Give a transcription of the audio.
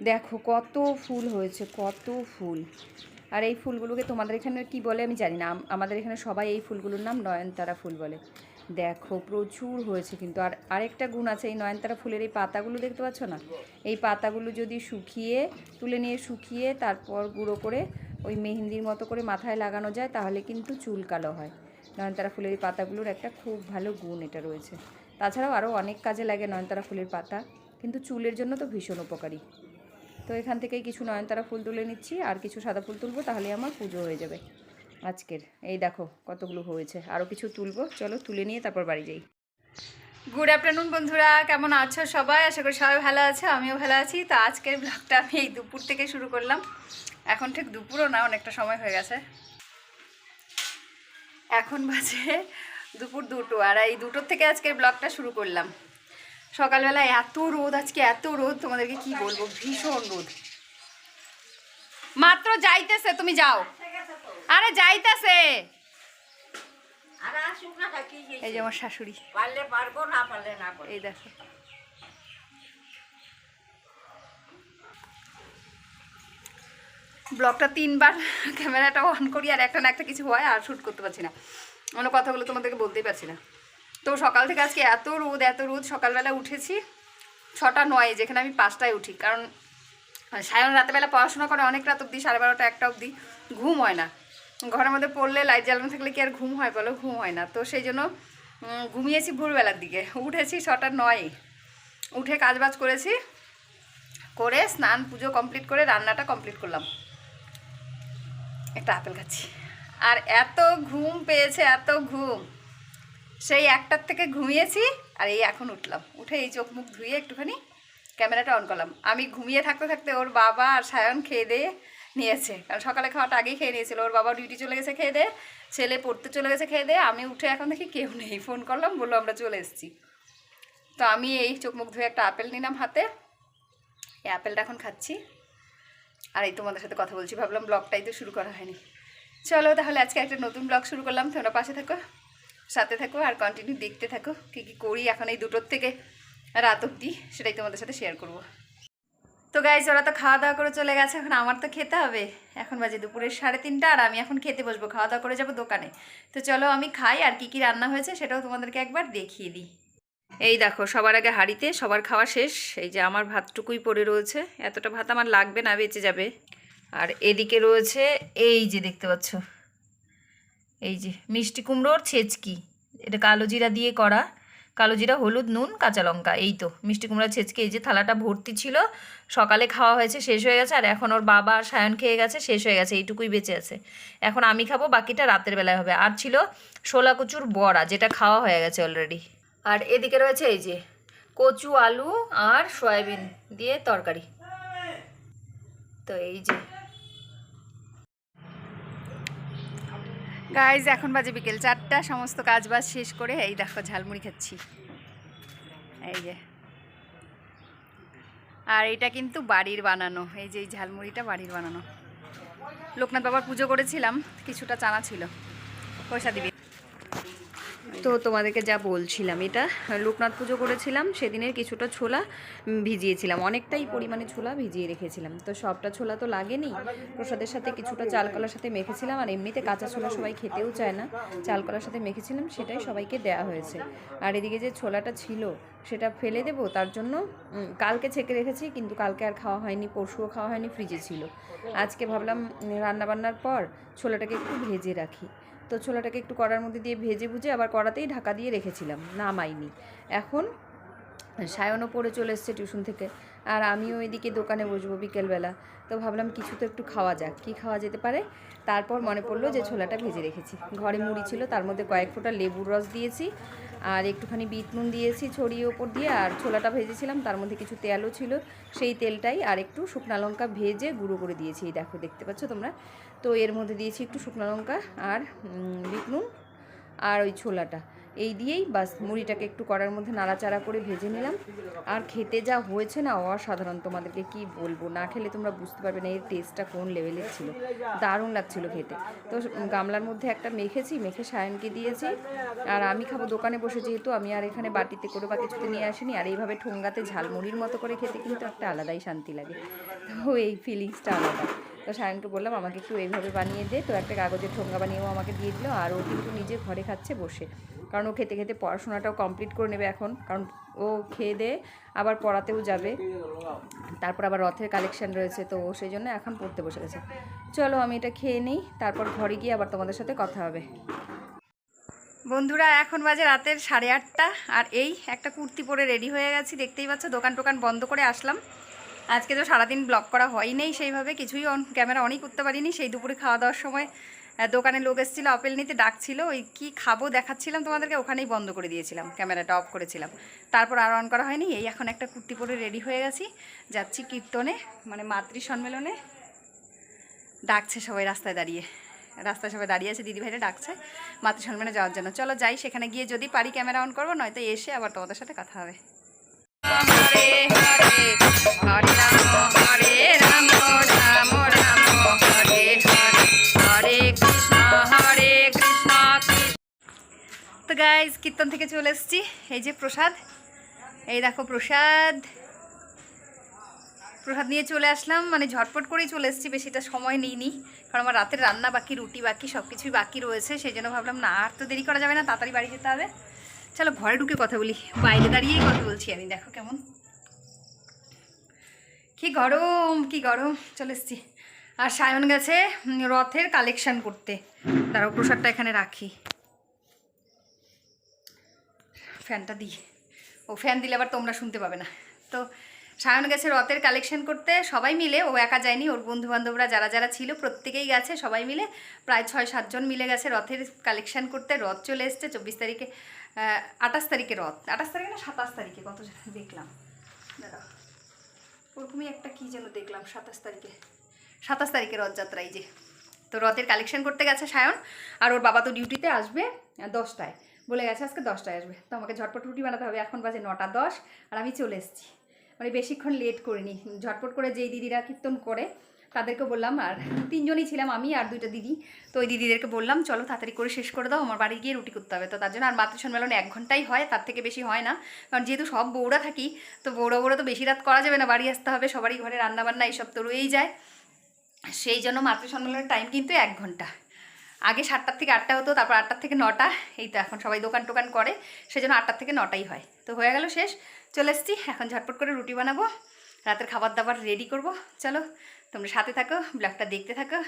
দেখো, কত ফুল হয়েছে, কত ফুল। আর এই ফুলগুলোকে তোমাদের এখানে কি বলে আমি জানি না। আমাদের এখানে সবাই এই ফুলগুলোর নাম নয়নতারা ফুল বলে। দেখো, প্রচুর হয়েছে কিন্তু। আর আরেকটা গুণ আছে, এই নয়নতারা ফুলের এই পাতাগুলো দেখতে পাচ্ছ না? এই পাতাগুলো যদি শুকিয়ে, তুলে নিয়ে শুকিয়ে তারপর গুঁড়ো করে ওই মেহেন্দির মতো করে মাথায় লাগানো যায়, তাহলে কিন্তু চুল কালো হয়। নয়নতারা ফুলের এই পাতাগুলোর একটা খুব ভালো গুণ এটা রয়েছে। তাছাড়াও আরও অনেক কাজে লাগে নয়নতারা ফুলের পাতা। কিন্তু চুলের জন্য তো ভীষণ উপকারী। তো এখান থেকেই কিছু নয়নতারা ফুল তুলে নিচ্ছি, আর কিছু সাদা ফুল তুলবো, তাহলে আমার পুজো হয়ে যাবে আজকের। এই দেখো কতগুলো হয়েছে আরও কিছু তুলবো। চলো তুলে নিয়ে তারপর বাড়ি যাই। গুড আফটারনুন বন্ধুরা, কেমন আছো সবাই? আশা করি সবাই ভালো আছে, আমিও ভালো আছি। তো আজকের ব্লগটা আমি এই দুপুর থেকে শুরু করলাম। এখন ঠিক দুপুরও না, অনেকটা সময় হয়ে গেছে। এখন বাজে দুপুর দুটো, আর এই দুটোর থেকে আজকের ব্লগটা শুরু করলাম। সকালবেলা এত রোদ আজকে এত রোদ তোমাদেরকে কি বলব? ভীষণ রোদ। মাত্র যাইতেছে তুমি যাও। আরে যাইতেছে। এই যে আমার শাশুড়ি। পারলে পারব না পারলে না এই দেখো। ব্লগটা তিনবার ক্যামেরাটা অন করি আর একটা না একটা কিছু হয় আর শ্যুট করতে পারছি না। অন্য কথাগুলো তোমাদেরকে বলতেই পারছি না। তো সকাল থেকে আজকে এত রোদ এত রোদ, সকালবেলা উঠেছি ছটা নয়, যেখানে আমি পাঁচটায় উঠি। কারণ সায়ন রাতেবেলা পড়াশোনা করে অনেক রাত অবধি, সাড়ে বারোটা একটা অবধি ঘুম হয় না। ঘরের মধ্যে পড়লে লাইট জ্বালানো থাকলে কি আর ঘুম হয় বলো? ঘুম হয় না। তো সেই জন্য ঘুমিয়েছি ভোরবেলার দিকে। উঠেছি ছটা নয়। উঠে কাজবাজ করেছি, করে স্নান, পুজো কমপ্লিট করে রান্নাটা কমপ্লিট করলাম। একটা আপেল খাচ্ছি। আর এত ঘুম পেয়েছে, এত ঘুম। সেই একটার থেকে ঘুমিয়েছি আর এই এখন উঠলাম। উঠে এই চোখ মুখ ধুয়ে একটুখানি ক্যামেরাটা অন করলাম। আমি ঘুমিয়ে থাকতে থাকতে ওর বাবা আর সায়ন খেয়ে দিয়ে নিয়েছে। কারণ সকালে খাওয়াটা আগেই খেয়ে নিয়েছিল। ওর বাবা ডিউটি চলে গেছে খেয়ে দিয়ে, ছেলে পড়তে চলে গেছে খেয়ে দিয়ে, আমি উঠে এখন দেখি কেউ নেই। ফোন করলাম, বলল আমরা চলে এসেছি। তো আমি এই চোখ মুখ ধুয়ে একটা আপেল নিলাম হাতে। এই আপেলটা এখন খাচ্ছি। আর এই তোমাদের সাথে কথা বলছি। ভাবলাম ব্লগটাই তো শুরু করা হয়নি। চলো তাহলে আজকে একটা নতুন ব্লগ শুরু করলাম। তোমরা পাশে থাকো। সাথে থাকো আর কন্টিনিউ দেখতে থাকো কী কী করি এখন এই দুটোর থেকে রাত অব্দি সেটাই তোমাদের সাথে শেয়ার করব। তো গাইজ ওরা তো খাওয়া দাওয়া করে চলে গেছে, এখন আমার তো খেতে হবে। এখন বাজে দুপুরের সাড়ে তিনটা আর আমি এখন খেতে বসবো, খাওয়া দাওয়া করে যাব দোকানে। তো চলো আমি খাই আর কি কি রান্না হয়েছে সেটাও তোমাদেরকে একবার দেখিয়ে দিই। এই দেখো, সবার আগে হাঁড়িতে, সবার খাওয়া শেষ। এই যে আমার ভাতটুকুই পড়ে রয়েছে, এতটা ভাত আমার লাগবে না, বেঁচে যাবে। আর এদিকে রয়েছে, এই যে দেখতে পাচ্ছ এই যে, মিষ্টি কুমড়োর ছেচকি। এটা কালো জিরা দিয়ে করা। কালো জিরা, হলুদ, নুন, কাঁচা লঙ্কা, এই তো। মিষ্টি কুমড়া ছেচকি, এই যে থালাটা ভর্তি ছিল, সকালে খাওয়া হয়েছে, শেষ হয়ে গেছে, আর এখন ওর বাবা আর সায়ন খেয়ে গেছে, শেষ হয়ে গেছে, এইটুকুই বেঁচে আছে। এখন আমি খাব, বাকিটা রাতের বেলায় হবে। আর ছিল শোলা কচুর বড়া, যেটা খাওয়া হয়ে গেছে অলরেডি আর এদিকে রয়েছে এই যে, কচু, আলু আর সয়াবিন দিয়ে তরকারি। তো এই যে গাইজ এখন বাজে বিকেল চারটা, সমস্ত কাজ বাজ শেষ করে, এই দেখো ঝালমুড়ি খাচ্ছি। এই যে। আর এটা কিন্তু বাড়ির বানানো, এই যে এই ঝালমুড়িটা বাড়ির বানানো। লোকনাথ বাবার পুজো করেছিলাম, কিছুটা চানা ছিল। পয়সা দিবি। তো তোমাদেরকে যা বলছিলাম, এটা লোকনাথ পুজো করেছিলাম, সেদিনের কিছুটা ছোলা ভিজিয়েছিলাম, অনেকটাই পরিমাণে ছোলা ভিজিয়ে রেখেছিলাম। তো সবটা ছোলা তো লাগেনি, প্রসাদের সাথে কিছুটা চাল কলার সাথে মেখেছিলাম, আর এমনিতে কাঁচা ছোলা সবাই খেতেও চায় না চাল কলার সাথে মেখেছিলাম, সেটাই সবাইকে দেয়া হয়েছে। আর এদিকে যে ছোলাটা ছিল, সেটা ফেলে দেবো, তার জন্য কালকে ছেঁকে রেখেছি, কিন্তু কালকে আর খাওয়া হয়নি, পরশুও খাওয়া হয়নি, ফ্রিজে ছিল। আজকে ভাবলাম রান্নাবান্নার পর ছোলাটাকে একটু ভেজে রাখি। তো ছোলাটাকে একটু কড়ার মধ্যে দিয়ে ভেজে ভুজে আবার কড়াতেই ঢাকা দিয়ে রেখেছিলাম, নামাইনি। এখন সায়নও পড়ে চলে এসছে টিউশন থেকে, আর আমিও এদিকে দোকানে বসবো বিকেলবেলা। তো ভাবলাম কিছু তো একটু খাওয়া যাক, কি খাওয়া যেতে পারে? তারপর মনে পড়ল যে ছোলাটা ভেজে রেখেছি। ঘরে মুড়ি ছিল, তার মধ্যে কয়েক ফোঁটা লেবুর রস দিয়েছি আর একটুখানি বিট নুন দিয়েছি ছড়িয়ে ওপর দিয়ে, আর ছোলাটা ভেজেছিলাম, তার মধ্যে কিছু তেলও ছিল। সেই তেলটাই আর একটু শুকনা লঙ্কা ভেজে গুঁড়ো করে দিয়েছি দেখো, দেখতে পাচ্ছ তোমরা? তো এর মধ্যে দিয়েছি একটু শুকনা লঙ্কা আর বিট নুন আর ওই ছোলাটা। এই দিয়েই বাস, মুড়িটাকে একটু কড়ার মধ্যে নাড়াচাড়া করে ভেজে নিলাম। আর খেতে যা হয়েছে না, অসাধারণ। তোমাদেরকে কি বলব? না খেলে তোমরা বুঝতে পারবে না এর টেস্টটা কোন লেভেলের ছিল। দারুণ লাগছিল খেতে। তো গামলার মধ্যে একটা মেখেছি, মেখে সায়নকে দিয়েছি। আর আমি খাব দোকানে বসে যেহেতু, আমি আর এখানে বাটিতে করে বা কিছুতে নিয়ে আসিনি। আর এইভাবে ঠোঙ্গাতে ঝালমুড়ির মতো করে খেতে কিন্তু একটা আলাদাই শান্তি লাগে। তো এই ফিলিংসটা আলাদা। তো সায়নকে বললাম, আমাকে একটু এইভাবে বানিয়ে দে। তো একটা কাগজের ঠোঙ্গা বানিয়েও আমাকে দিয়ে দিল। আর ও কিন্তু নিজে ঘরে খাচ্ছে বসে। কারণ ও খেতে খেতে পড়াশোনাটাও কমপ্লিট করে নেবে এখন। কারণ ও খেয়ে দে, আবার পড়াতেও যাবে। তারপর আবার রথের কালেকশন রয়েছে, তো ও সেই জন্য এখন পড়তে বসে গেছে। চলো আমি এটা খেয়ে নিই, তারপর ঘরে গিয়ে আবার তোমাদের সাথে কথা হবে। বন্ধুরা, এখন বাজে রাতের সাড়ে আটটা, আর এই একটা কুর্তি পরে রেডি হয়ে গেছি। দেখতেই পাচ্ছ দোকান টোকান বন্ধ করে আসলাম। আজকে তো সারাদিন ব্লগ করা হয় হয়নি সেইভাবে, কিছুই অন ক্যামেরা অনই করতে পারিনি। সেই দুপুরে খাওয়া দাওয়ার সময় দোকানে লোক এসেছিল, আপেল নিতে ডাকছিল, ওই কি খাব দেখাচ্ছিলাম তোমাদেরকে, ওখানেই বন্ধ করে দিয়েছিলাম ক্যামেরাটা অফ করেছিলাম। তারপর আর অন করা হয়নি, এই এখন একটা কুর্তি পরে রেডি হয়ে গেছি, যাচ্ছি কীর্তনে মানে মাতৃ সম্মেলনে। ডাকছে সবাই রাস্তায় দাঁড়িয়ে, রাস্তায় সবাই দাঁড়িয়ে আছে দিদি ভাইরা ডাকছে মাতৃ সম্মেলনে যাওয়ার জন্য। চলো যাই, সেখানে গিয়ে যদি পারি ক্যামেরা অন করব, নয়তো এসে আবার তোমাদের সাথে কথা হবে। গাইজ কীর্তন থেকে চলে এসেছি। এই যে প্রসাদ। এই দেখো প্রসাদ। প্রসাদ নিয়ে চলে আসলাম। মানে ঝটপট করেই চলে এসেছি বেশিটা সময় নিইনি কারণ আমার রাতের রান্না বাকি, রুটি বাকি সব কিছুই বাকি রয়েছে। সেই জন্য ভাবলাম, না, আর তো দেরি করা যাবে না, তাড়াতাড়ি বাড়ি যেতে হবে। চলো ঘরে ঢুকে কথা বলি। বাইরে দাঁড়িয়েই কথা বলছি আমি। দেখো কেমন কি গরম কি গরম। চলে এসছি। আর সায়ন গেছে রথের কালেকশন করতে। দাঁড়াও প্রসাদটা এখানে রাখি। ফ্যানটা দিই। ও ফ্যান দিলে আবার তোমরা শুনতে পাবে না। তো সায়ন গেছে রথের কালেকশন করতে, সবাই মিলে। ও একা যায়নি, ওর বন্ধু বান্ধবরা যারা যারা ছিল, প্রত্যেকেই গেছে, সবাই মিলে। প্রায় ছয় সাতজন মিলে গেছে রথের কালেকশন করতে। রথ চলে এসছে চব্বিশ তারিখে আঠাশ তারিখে রথ। আঠাশ তারিখে না সাতাশ তারিখে? কত দেখলাম। দাঁড়াও। ওরকমই একটা কী যেন দেখলাম সাতাশ তারিখে। সাতাশ তারিখে রথযাত্রায় যে। তো রথের কালেকশন করতে গেছে সায়ন, আর ওর বাবা তো ডিউটিতে আসবে দশটায়। বলে গেছে আজকে দশটায় আসবে। তো আমাকে ঝটপট রুটি বানাতে হবে। এখন বাজে নটা দশ, আর আমি চলে এসেছি। মানে বেশিক্ষণ লেট করিনি। ঝটপট করে যেই দিদিরা কীর্তন করে তাদেরকে বললাম, আর তিনজনই ছিলাম আমি আর দুইটা দিদি। তো ওই দিদিদেরকে বললাম, চলো তাড়াতাড়ি করে শেষ করে দাও, আমার বাড়ি গিয়ে রুটি করতে হবে। তো তার জন্য আর মাতৃ সম্মেলন এক ঘন্টাই হয়, তার থেকে বেশি হয় না। কারণ যেহেতু সব বউরা থাকি, তো বউরা বউরা তো বেশি রাত করা যাবে না, বাড়ি আসতে হবে, সবারই ঘরে রান্নাবান্না এইসব তো রয়েই যায়। সেই জন্য মাতৃ সম্মেলনের টাইম কিন্তু এক ঘণ্টা। আগে সাতটার থেকে আটটা হতো, তারপর আটটার থেকে নটা, এই তো এখন সবাই দোকান টোকান করে সেই জন্য আটটার থেকে নটাই হয়। তো হয়ে গেল শেষ, চলে এসছি, এখন ঝটপট করে রুটি বানাবো, রাতের খাবার দাবার রেডি করব। চলো তোমরা সাথে থাকো ব্লগটা দেখতে থাকো।